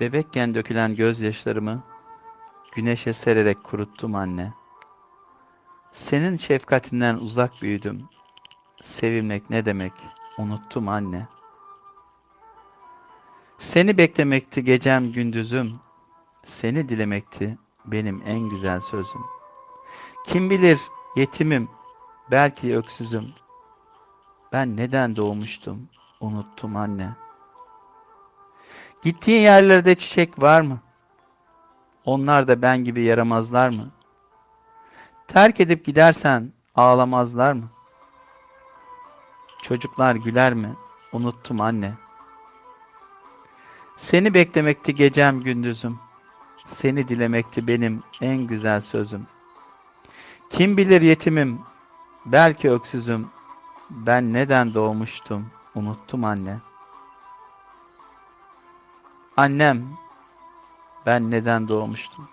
Bebekken dökülen gözyaşlarımı güneşe sererek kuruttum anne. Senin şefkatinden uzak büyüdüm. Sevilmek ne demek unuttum anne. Seni beklemekti gecem gündüzüm. Seni dilemekti benim en güzel sözüm. Kim bilir yetimim, belki öksüzüm. Ben neden doğmuştum, unuttum anne. Gittiğin yerlerde çiçek var mı? Onlar da ben gibi yaramazlar mı? Terk edip gidersen ağlamazlar mı? Çocuklar güler mi? Unuttum anne. Seni beklemekti gecem gündüzüm. Seni dilemekti benim en güzel sözüm. Kim bilir yetimim, belki öksüzüm. Ben neden doğmuştum, unuttum anne. Annem, ben neden doğmuştum?